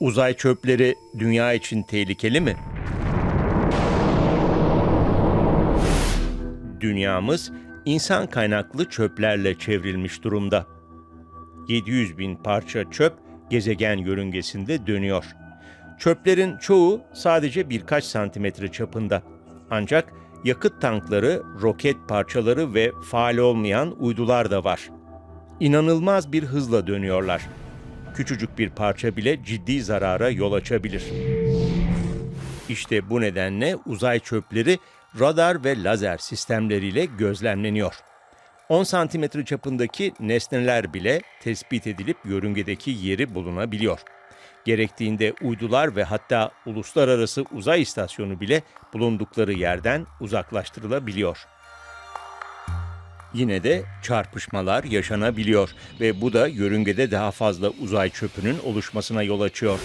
Uzay çöpleri dünya için tehlikeli mi? Dünyamız insan kaynaklı çöplerle çevrilmiş durumda. 700 bin parça çöp gezegen yörüngesinde dönüyor. Çöplerin çoğu sadece birkaç santimetre çapında. Ancak yakıt tankları, roket parçaları ve faal olmayan uydular da var. İnanılmaz bir hızla dönüyorlar. Küçücük bir parça bile ciddi zarara yol açabilir. İşte bu nedenle uzay çöpleri radar ve lazer sistemleriyle gözlemleniyor. 10 santimetre çapındaki nesneler bile tespit edilip yörüngedeki yeri bulunabiliyor. Gerektiğinde uydular ve hatta uluslararası uzay istasyonu bile bulundukları yerden uzaklaştırılabiliyor. Yine de çarpışmalar yaşanabiliyor ve bu da yörüngede daha fazla uzay çöpünün oluşmasına yol açıyor.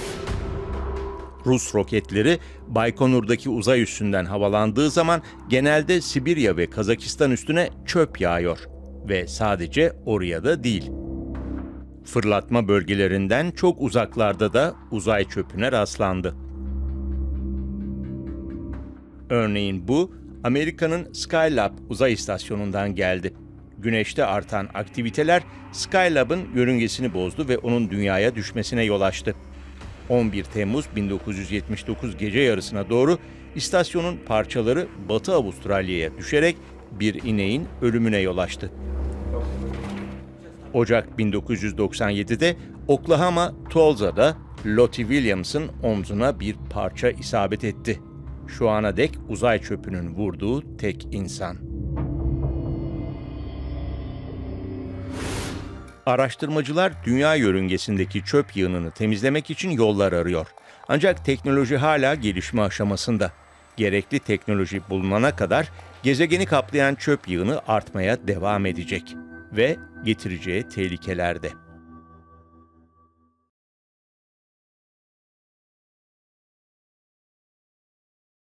Rus roketleri Baykonur'daki uzay üssünden havalandığı zaman genelde Sibirya ve Kazakistan üstüne çöp yağıyor ve sadece oraya da değil. Fırlatma bölgelerinden çok uzaklarda da uzay çöpüne rastlandı. Örneğin bu Amerika'nın Skylab uzay istasyonundan geldi. Güneşte artan aktiviteler Skylab'ın yörüngesini bozdu ve onun dünyaya düşmesine yol açtı. 11 Temmuz 1979 gece yarısına doğru istasyonun parçaları Batı Avustralya'ya düşerek bir ineğin ölümüne yol açtı. Ocak 1997'de Oklahoma Tulsa'da Lottie Williams'ın omzuna bir parça isabet etti. Şu ana dek uzay çöpünün vurduğu tek insan. Araştırmacılar dünya yörüngesindeki çöp yığınını temizlemek için yollar arıyor. Ancak teknoloji hala gelişme aşamasında. Gerekli teknoloji bulunana kadar gezegeni kaplayan çöp yığını artmaya devam edecek ve getireceği tehlikelerde.